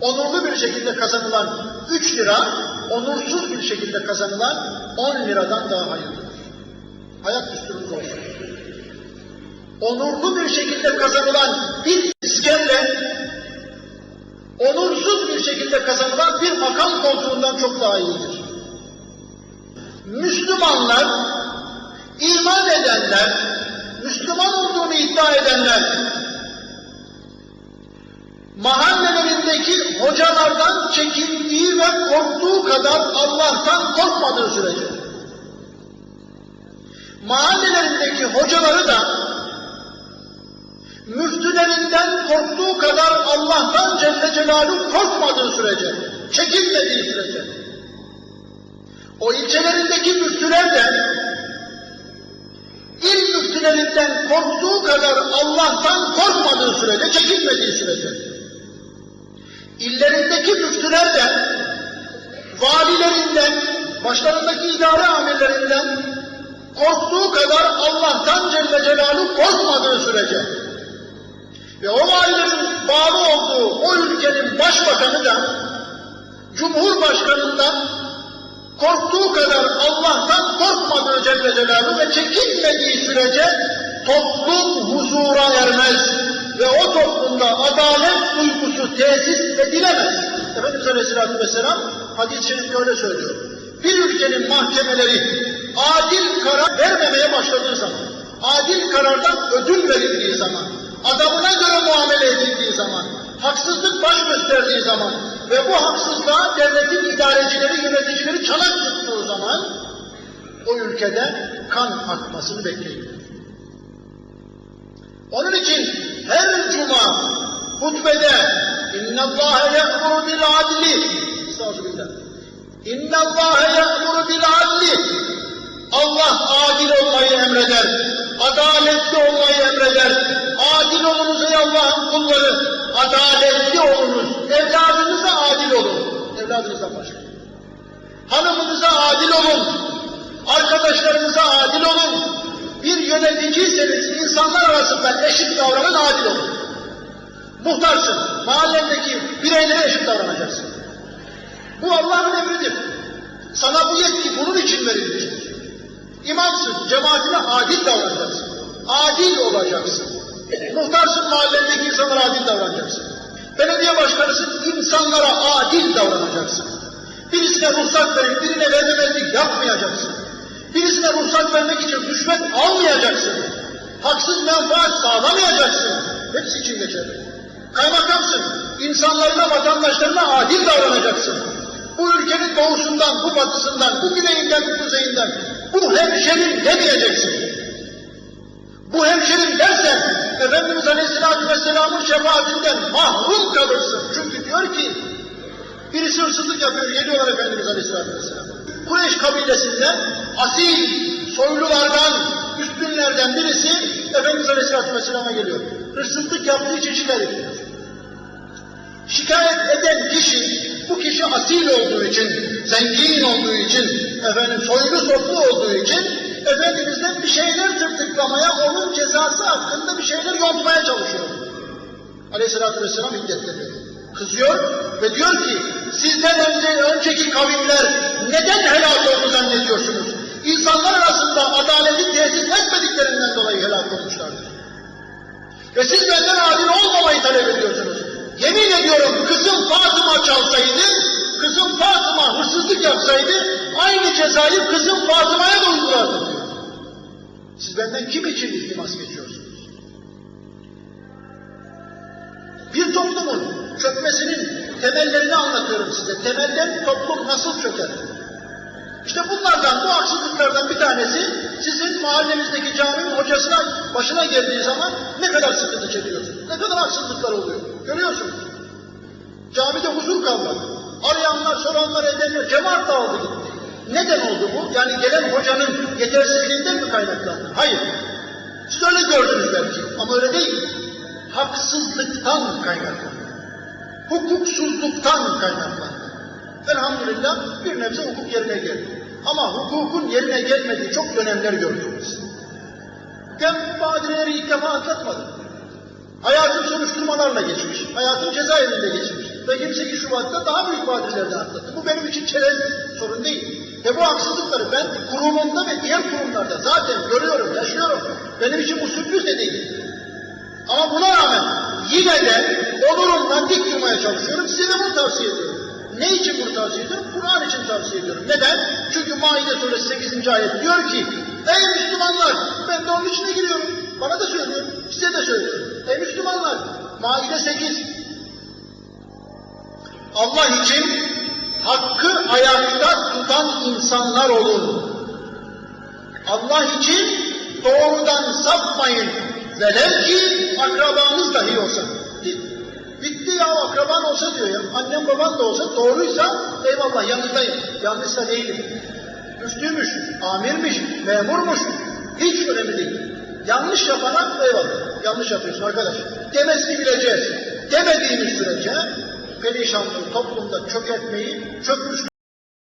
onurlu bir şekilde kazanılan 3 lira, onursuz bir şekilde kazanılan 10 liradan daha hayırlıdır. Hayat düsturunuz olsun. Onurlu bir şekilde kazanılan bir iskemle, onursuz bir şekilde kazanılan bir makam koltuğundan çok daha iyidir. Müslümanlar, iman edenler, Müslüman olduğunu iddia edenler, mahallelerindeki hocalardan çekindiği ve korktuğu kadar Allah'tan korkmadığı sürece, mahallelerindeki hocaları da müftülerinden korktuğu kadar Allah'tan Celle Celaluhu korkmadığı sürece, çekinmediği sürece, o ilçelerindeki müftüler de il müftülerinden korktuğu kadar Allah'tan korkmadığı sürece, çekinmediği sürece, illerindeki müftüler de valilerinden, başlarındaki idare amirlerinden korktuğu kadar Allah'tan Celle Celaluhu korkmadığı sürece ve o valilerin bağlı olduğu o ülkenin başbakanı da Cumhurbaşkanı'ndan korktuğu kadar Allah'tan korkmadığı Celle Celaluhu ve çekinmediği sürece toplum huzura ermez ve o toplumda adalet duygusu tesis edilemez. Efendimiz Aleyhisselatü Vesselam hadis-i şerifte öyle söylüyor. Bir ülkenin mahkemeleri adil karar vermemeye başladığı zaman, adil karardan ödül verildiği zaman, adamına göre muamele edildiği zaman, haksızlık baş gösterdiği zaman ve bu haksızlığa devletin idarecileri, yöneticileri çanak tuttuğu zaman o ülkede kan akmasını bekleyin. Onun için her cuma hutbede اِنَّ اللّٰهَ يَأْمُرُ بِالْعَدْلِ Estağfirullah. اِنَّ اللّٰهَ يَأْمُرُ بِالْعَدْلِ Allah adil olmayı emreder. Adaletli olmayı emreder. Adil olunuz ey Allah'ın kulları. Adaletli olunuz. Evladınıza adil olun. Evladınızdan başka. Hanımınıza adil olun. Arkadaşlarınıza adil olun. bir yöneticiyseniz insanlar arasında eşit davranın, adil olun. Muhtarsın. Mahallendeki bireylere eşit davranacaksın. Bu Allah'ın emridir. Sana bu yetki bunun için verilmiştir. İmamsın, cemaatine adil davranacaksın. Adil olacaksın. Muhtarsın mahallendeki insanlara adil davranacaksın. Belediye başkanısın, insanlara adil davranacaksın. Birisine ruhsat verip birine vermemezlik yapmayacaksın. Birisine ruhsat vermek için rüşvet almayacaksın. Haksız menfaat sağlamayacaksın. Hepsi için geçerli. Kaymakamsın, insanlarına, vatandaşlarına adil davranacaksın. Bu ülkenin doğusundan, bu batısından, bu güneyinden, bu kuzeyinden, bu hemşerim demeyeceksin. Bu hemşerim dersen, Efendimiz Aleyhisselatü Vesselam'ın şefaatinden mahrum kalırsın. Çünkü diyor ki, birisi hırsızlık yapıyor, geliyorlar Efendimiz Aleyhisselatü Vesselam. Kureyş kabilesinden, asil, soylulardan, üstünlerden birisi Efendimiz Aleyhisselatü Vesselam'a geliyor. Hırsızlık yaptığı için şikayet ediyor. Şikayet eden kişi, bu kişi asil olduğu için, zengin olduğu için, efendim soylu soplu olduğu için, Efendimiz'den bir şeyler tırtıklamaya, onun cezası hakkında bir şeyler yontmaya çalışıyor. Aleyhissalatü vesselam hiddetleniyor. Kızıyor ve diyor ki, sizden önce, önceki kavimler neden helak oldu zannediyorsunuz? İnsanlar arasında adaleti tesis etmediklerinden dolayı helak olmuşlardır. Ve siz benden adil olmamayı talep ediyorsunuz. Yemin ediyorum kızım Fatıma çalsaydı, kızım Fatıma hırsızlık yapsaydı, aynı cezayı kızım Fatıma'ya da uygulardı diyor. Siz benden kim için iltimas geçiyorsunuz? Bir toplumun çökmesinin temellerini anlatıyorum size. Temelden toplum nasıl çöker? İşte bunlardan, bu haksızlıklardan bir tanesi sizin mahallenizdeki caminin hocasına, başına geldiği zaman ne kadar sıkıntı çekiyorsunuz, ne kadar haksızlıklar oluyor. Görüyorsunuz. Camide huzur kalmadı. Arayanlar, soranlar, edenler, cemaat dağıldı gitti. Neden oldu bu? Yani gelen hocanın yetersizliğinden mi kaynaklandı? Hayır. Siz öyle gördünüz belki ama öyle değil. Haksızlıktan kaynaklandı. Hukuksuzluktan kaynaklandı. Elhamdülillah bir nebze hukuk yerine geldi. Ama hukukun yerine gelmediği çok dönemler gördük biz. Ben badireleri ilk defa atlatmadım. Hayatım soruşturmalarla geçmiş. Hayatım cezaevinde geçmiş. Ve kimse 28 Şubat'ta daha büyük badirelerden atlattı. Bu benim için çerez sorun değil. Ve bu haksızlıkları ben kurumumda ve diğer kurumlarda zaten görüyorum, yaşıyorum. Benim için bu sürpriz de değil. Ama buna rağmen yine de olurumdan dik durmaya çalışıyorum. Size de bunu tavsiye ediyorum. Ne için bunu tavsiye ediyorum? Kur'an için tavsiye ediyorum. Neden? Çünkü Maide suresi 8. ayet diyor ki Ey Müslümanlar ben de onun içine giriyorum. Bana da söylüyorum. Size de söylüyorum. Ey Müslümanlar Maide 8 Allah için hakkı ayakta tutan insanlar olun. Allah için doğrudan sapmayın. Velev ki akrabanız dahi olsa. Bitti ya akraban olsa diyor ya. Annem baban da olsa doğruysa eyvallah yanındayım. Yanlışsa değilim. Müftüymüş, amirmiş, memurmuş. Hiç önemli değil. Yanlış yapana eyvallah. Yanlış yapıyorsun arkadaş. Demesini bileceğiz. Demediğimiz sürece perişanlığı toplumda çökertmeyi, çökmüş